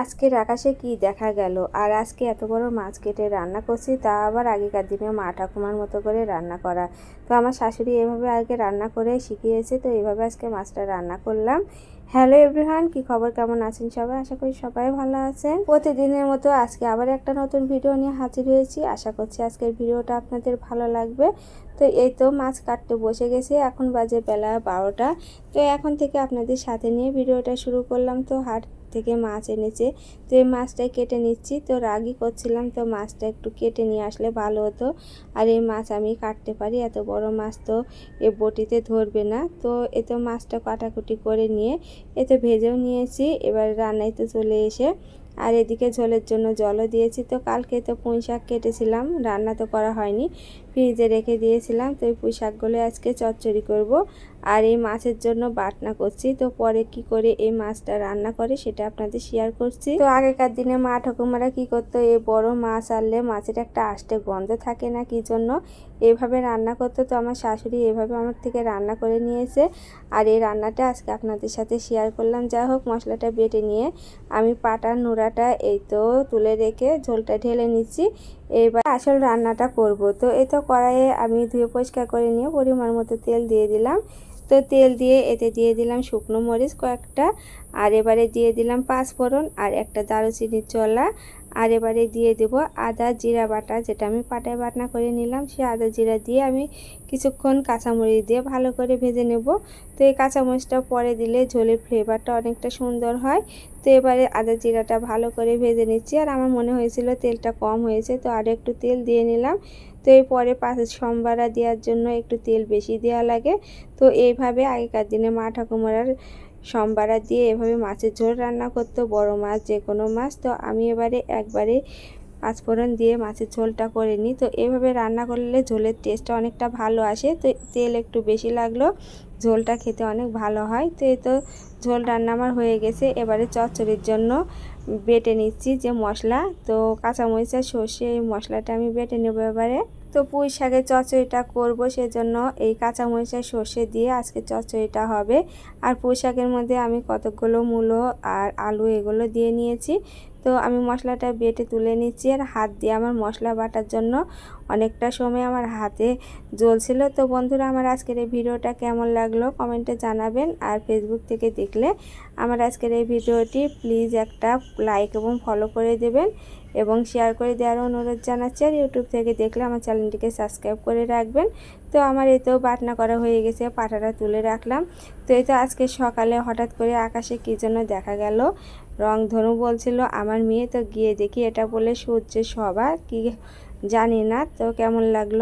আজকের আকাশে কি দেখা গেল? আর আজকে এত বড় মাছ কেটে রান্না করছি, তা আবার আগেকার দিনে মা ঠাকুমার মতো করে রান্না করা। তো আমার শাশুড়ি এভাবে আগে রান্না করে শিখিয়েছে, তো এইভাবে আজকে মাছটা রান্না করলাম। হ্যালো এভরিওয়ান, কি খবর? কেমন আছেন সবাই? আশা করি সবাই ভালো আছেন। প্রতিদিনের মতো আজকে আবার একটা নতুন ভিডিও নিয়ে হাজির হয়েছি। আশা করছি আজকের ভিডিওটা আপনাদের ভালো লাগবে। তো এই তো মাছ কাটতে বসে গেছে, এখন বাজে বেলা বারোটা। তো এখন থেকে আপনাদের সাথে নিয়ে ভিডিওটা শুরু করলাম। তো হাট থেকে মাছ এনেছে। তো এই মাছটাই কেটে নিচ্ছি। তো রাগই করছিলাম, তো মাছটা একটু কেটে নিয়ে আসলে ভালো হতো। আর এই মাছ আমি কাটতে পারি, এত বড় মাছ তো এ বটিতে ধরবে না। তো এ তো মাছটা কাটাকুটি করে নিয়ে এতে ভেজেও নিয়েছি, এবার রান্নায় তো চলে এসে আর এদিকে ঝোলের জন্য জলও দিয়েছি। তো কালকে তো পুঁই শাক কেটেছিলাম, রান্না তো করা হয়নি। ফ্রিজে রেখে দিয়েছিলাম, তো এই পুঁই শাকগুলো আজকে চচ্চড়ি করব। আর এই মাছের জন্য বাটনা করছি। তো পরে কি করে এই মাছটা রান্না করে সেটা আপনাদের শেয়ার করছি। তো আগেকার দিনে মা ঠাকুমারা কি করতো, এই বড় মাছ আনলে মাছের একটা আষ্টে গন্ধ থাকে না কি জন্য? এভাবে রান্না করতো। তো আমার শাশুড়ি এভাবে আমার থেকে রান্না করে নিয়েছে। আর এই রান্নাটা আজকে আপনাদের সাথে শেয়ার করলাম। যাই হোক, মশলাটা বেটে নিয়ে আমি পাটার নোড়াটা এই তো তুলে রেখে ঝোলটা ঢেলে নিচ্ছি। এবার আসল রান্নাটা করব। তো এই তো কড়াইয়ে আমি ধুয়ে পরিষ্কার করে নিয়ে পরিমাণ মতো তেল দিয়ে দিলাম। তো তেল দিয়ে এতে দিয়ে দিলাম শুকনো মরিচ কয়েকটা, আর এবারে দিয়ে দিলাম পাঁচফোড়ন আর একটা দারুচিনির চলা। আর এবারে দিয়ে দেব আদা জিরা বাটা, যেটা আমি পাটায় বাটনা করে নিলাম। সে আদা জিরা দিয়ে আমি কিছুক্ষণ কাঁচামরিচ দিয়ে ভালো করে ভেজে নেব। তো এই কাঁচামরিচটা পরে দিলে ঝোলের ফ্লেভারটা অনেকটা সুন্দর হয়। তো এবারে আদা জিরাটা ভালো করে ভেজে নিচ্ছি। আর আমার মনে হয়েছিল তেলটা কম হয়েছে, তো আর একটু তেল দিয়ে নিলাম। তো এই পরে পাশে সম্বারা দেওয়ার জন্য একটু তেল বেশি দেওয়া লাগে। তো এইভাবে আগেকার দিনে মা ঠাকুমারার সম্বারা দিয়ে এভাবে মাছের ঝোল রান্না করতো, বড় মাছ যে কোনো মাছ। তো আমি এবারে একবারে পাঁচফোড়ন দিয়ে মাছের ঝোলটা করে নিই। তো এভাবে রান্না করলে ঝোলের টেস্টটা অনেকটা ভালো আসে। তো তেল একটু বেশি লাগল ঝোলটা খেতে অনেক ভালো হয়। তো এই তো ঝোল রান্না আমার হয়ে গেছে। এবারে চচ্চড়ির জন্য বেটে নিচ্ছি যে মশলা। তো কাঁচামরিচ আর সর্ষে, এই মশলাটা আমি বেটে নেব এবারে। তো পুঁই শাকের চচ্চড়িটা করব সেজন্য এই কাঁচামরিচ আর সর্ষে দিয়ে আজকে চচ্চড়িটা হবে। আর পুঁই শাকের মধ্যে আমি কতগুলো মূলো আর আলু এগুলো দিয়ে নিয়েছি। তো আমি মশলাটা বেটে তুলে নিচ্ছি আর হাত দিয়ে আমার মশলা বাটার জন্য অনেকটা সময় আমার হাতে জ্বলছিল। তো বন্ধুরা, আমার আজকের এই ভিডিওটা কেমন লাগল কমেন্টে জানাবেন আর ফেসবুক থেকে দেখলে আমার আজকের এই ভিডিওটি প্লিজ একটা লাইক এবং ফলো করে দেবেন এবং শেয়ার করে দেওয়ার অনুরোধ জানাচ্ছি আর ইউটিউব থেকে দেখলে আমার চ্যানেলটিকে সাবস্ক্রাইব করে রাখবেন। তো আমার এতেও বাটনা করা হয়ে গেছে, পাটাটা তুলে রাখলাম। তো এই তো আজকে সকালে হঠাৎ করে আকাশে কী জন্য দেখা গেল। রং ধনু বলছিল, আমার মেয়ে তো গিয়ে দেখি এটা বলে সূর্যের সবার কি জানি না, তো কেমন লাগল?